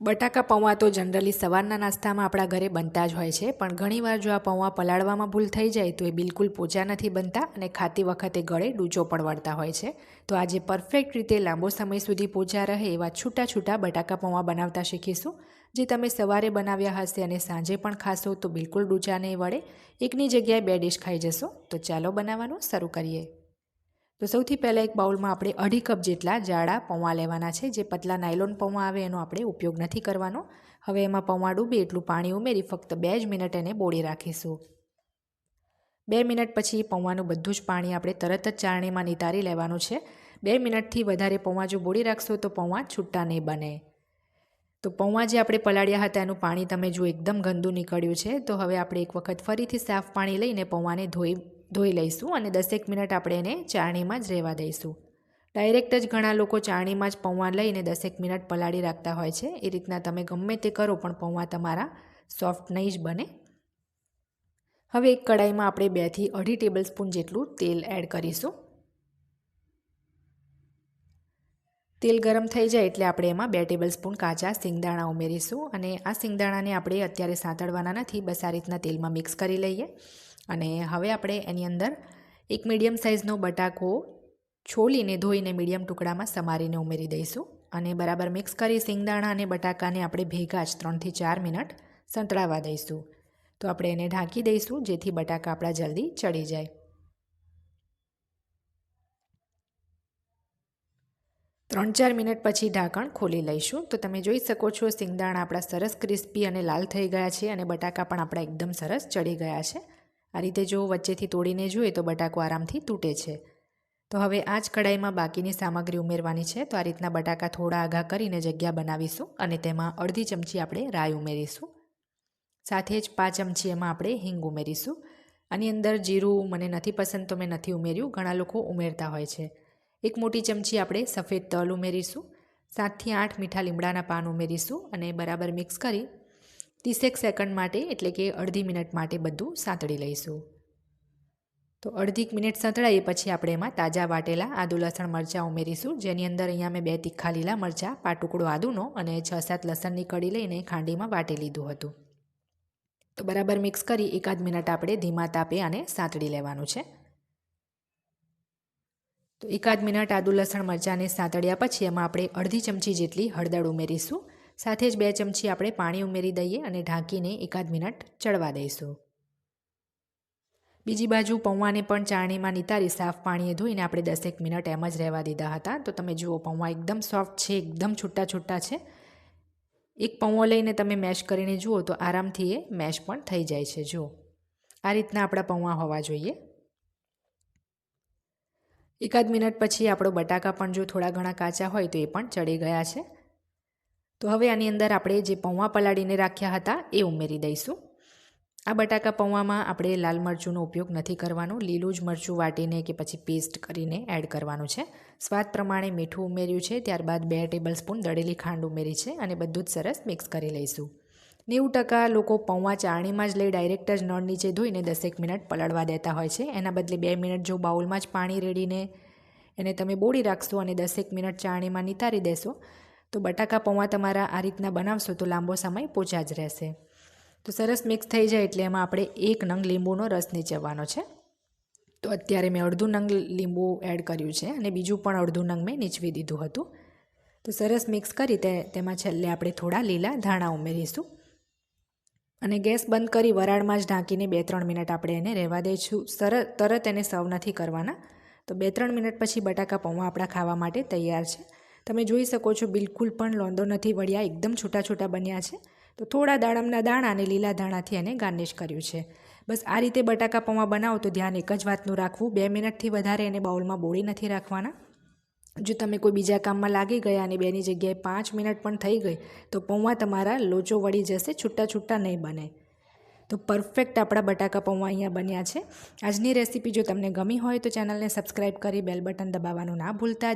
બટાકા પૌવા તો જનરલી સવારના નાસ્તામાં આપણા ઘરે બનતા જ હોય છે, પણ ઘણીવાર જો આ પૌવા પલાળવામાં ભૂલ થઈ જાય તો એ બિલકુલ પોચા નથી બનતા અને ખાતી વખતે ગળે ડૂચો પણ વળતા હોય છે. તો આજે પરફેક્ટ રીતે લાંબો સમય સુધી પોચા રહે એવા છૂટા છૂટા બટાકા પૌવા બનાવતા શીખીશું, જે તમે સવારે બનાવ્યા હશે અને સાંજે પણ ખાશો તો બિલકુલ ડૂચા નહીં વળે, એકની જગ્યાએ બે ડિશ ખાઈ જશો. તો ચાલો બનાવવાનું શરૂ કરીએ. તો સૌથી પહેલાં એક બાઉલમાં આપણે અઢી કપ જેટલા જાડા પૌવા લેવાના છે, જે પતલા નાયલોન પૌવા આવે એનો આપણે ઉપયોગ નથી કરવાનો. હવે એમાં પૌવા ડૂબે એટલું પાણી ઉમેરી ફક્ત બે જ મિનિટ એને બોળી રાખીશું. બે મિનિટ પછી પૌવાનું બધું જ પાણી આપણે તરત જ ચારણીમાં નિતારી લેવાનું છે. બે મિનિટથી વધારે પૌવા જો બોળી રાખશો તો પૌવા છૂટા નહીં બને. તો પૌવા જે આપણે પલાળ્યા હતા એનું પાણી તમે જો એકદમ ગંદુ નીકળ્યું છે. તો હવે આપણે એક વખત ફરીથી સાફ પાણી લઈને પૌવાને ધોઈ ધોઈ લઈશું અને દસેક મિનિટ આપણે એને ચાણીમાં જ રહેવા દઈશું. ડાયરેક્ટ જ ઘણા લોકો ચાણીમાં જ પૌવા લઈને દસેક મિનિટ પલાળી રાખતા હોય છે. એ રીતના તમે ગમે તે કરો, પણ પૌવા તમારા સોફ્ટ નહીં જ બને. હવે એક કડાઈમાં આપણે બેથી અઢી ટેબલ સ્પૂન જેટલું તેલ એડ કરીશું. તેલ ગરમ થઈ જાય એટલે આપણે એમાં બે ટેબલ સ્પૂન કાચા સિંગદાણા ઉમેરીશું અને આ સિંગદાણાને આપણે અત્યારે સાંતળવાના નથી. બસ આ રીતના તેલમાં મિક્સ કરી લઈએ. અને હવે આપણે એની અંદર એક મીડિયમ સાઇઝનો બટાકો છોલીને ધોઈને મીડિયમ ટુકડામાં સમારીને ઉમેરી દઈશું. અને બરાબર મિક્સ કરી સિંગદાણા અને બટાકાને આપણે ભેગા જ ત્રણથી ચાર મિનિટ સંતળાવા દઈશું. તો આપણે એને ઢાંકી દઈશું જેથી બટાકા આપણા જલ્દી ચડી જાય. ત્રણ ચાર મિનિટ પછી ઢાંકણ ખોલી લઈશું. તો તમે જોઈ શકો છો સિંગદાણા આપણા સરસ ક્રિસ્પી અને લાલ થઈ ગયા છે અને બટાકા પણ આપણા એકદમ સરસ ચડી ગયા છે. આ રીતે જો વચ્ચેથી તોડીને જોઈએ તો બટાકો આરામથી તૂટે છે. તો હવે આ જ કડાઈમાં બાકીની સામગ્રી ઉમેરવાની છે. તો આ રીતના બટાકા થોડા આઘા કરીને જગ્યા બનાવીશું અને તેમાં અડધી ચમચી આપણે રાઈ ઉમેરીશું. સાથે જ પાંચ ચમચી એમાં આપણે હિંગ ઉમેરીશું. આની અંદર જીરું મને નથી પસંદ તો મેં નથી ઉમેર્યું. ઘણા લોકો ઉમેરતા હોય છે. એક મોટી ચમચી આપણે સફેદ તલ ઉમેરીશું. સાતથી આઠ મીઠા લીમડાના પાન ઉમેરીશું અને બરાબર મિક્સ કરી ત્રીસેક સેકન્ડ માટે એટલે કે અડધી મિનિટ માટે બધું સાંતળી લઈશું તો અડધી મિનિટ સંતળાઈએ પછી આપણે એમાં તાજા વાટેલા આદુ લસણ મરચાં ઉમેરીશું જેની અંદર અહીંયા મેં બે તીખા લીલા મરચાં પાટુકડો આદુનો અને છ સાત લસણની કડી લઈને ખાંડીમાં વાટી લીધું હતું તો બરાબર મિક્સ કરી એકાદ મિનિટ આપણે ધીમા તાપે આને સાંતળી લેવાનું છે તો એકાદ મિનિટ આદુ લસણ મરચાંને સાંતળ્યા પછી એમાં આપણે અડધી ચમચી જેટલી હળદર ઉમેરીશું સાથે જ બે ચમચી આપણે પાણી ઉમેરી દઈએ અને ઢાંકીને એકાદ મિનિટ ચડવા દઈશું. બીજી બાજુ પૌવાને પણ ચાણીમાં નિતારી સાફ પાણીએ ધોઈને આપણે દસેક મિનિટ એમ જ રહેવા દીધા હતા. તો તમે જુઓ પૌવા એકદમ સોફ્ટ છે, એકદમ છૂટા છૂટા છે. એક પૌવો લઈને તમે મેશ કરીને જુઓ તો આરામથી એ મેશ પણ થઈ જાય છે. જુઓ. આ રીતના આપણા પૌવા હોવા જોઈએ. એકાદ મિનિટ પછી આપણો બટાકા પણ જો થોડા ઘણા કાચા હોય તો એ પણ ચડી ગયા છે. તો હવે આની અંદર આપણે જે પૌવા પલાળીને રાખ્યા હતા એ ઉમેરી દઈશું. આ બટાકા પૌવામાં આપણે લાલ મરચુંનો ઉપયોગ નથી કરવાનો, લીલું જ મરચું વાટીને કે પછી પેસ્ટ કરીને એડ કરવાનું છે. સ્વાદ પ્રમાણે મીઠું ઉમેર્યું છે, ત્યારબાદ બે ટેબલ સ્પૂન દળેલી ખાંડ ઉમેરી છે અને બધું જ સરસ મિક્સ કરી લઈશું. નેવું ટકા લોકો પૌવા ચાળણીમાં જ લઈ ડાયરેક્ટ જ નળ નીચે ધોઈને દસેક મિનિટ પલળવા દેતા હોય છે. એના બદલે બે મિનિટ જો બાઉલમાં જ પાણી રેડીને એને તમે બોળી રાખશો અને દસેક મિનિટ ચાળણીમાં નિતારી દેશો તો બટાકા પૌવા તમારા આ રીતના બનાવશો તો લાંબો સમય પોચા જ રહેશે. તો સરસ મિક્સ થઈ જાય એટલે એમાં આપણે એક નંગ લીંબુનો રસ નીચવવાનો છે. તો અત્યારે મેં અડધું નંગ લીંબુ એડ કર્યું છે અને બીજું પણ અડધું નંગ મેં નીચવી દીધું હતું. તો સરસ મિક્સ કરી તે, તેમાં છેલ્લે આપણે થોડા લીલા ધાણા ઉમેરીશું. અને ગેસ બંધ કરી વરાળમાં જ ઢાંકીને બે ત્રણ મિનિટ આપણે એને રહેવા દઈશું સરત તરત એને સર્વ નથી કરવાના. તો બે ત્રણ મિનિટ પછી બટાકા પૌવા આપણા ખાવા માટે તૈયાર છે. તમે જોઈ શકો છો, બિલકુલ પણ લોંદો નથી વળ્યા, એકદમ છૂટા છૂટા બન્યા છે. તો થોડા દાડમના દાણા અને લીલા દાણાથી એને ગાર્નિશ કર્યું છે. બસ આ રીતે બટાકા પૌવા બનાવો તો ધ્યાન એક જ વાતનું રાખવું, બે મિનિટથી વધારે એને બાઉલમાં બોળી નથી રાખવાના. જો તમે કોઈ બીજા કામમાં લાગી ગયા અને બેની જગ્યાએ પાંચ મિનિટ પણ થઈ ગઈ, તો પૌવા તમારા લોચો વળી જશે, છૂટા છૂટા નહીં બને. તો પરફેક્ટ આપણા બટાકા પૌવા અહીંયા બન્યા છે. આજની રેસીપી જો તમને ગમી હોય તો ચેનલને સબસ્ક્રાઈબ કરી બેલ બટન દબાવવાનું ના ભૂલતા.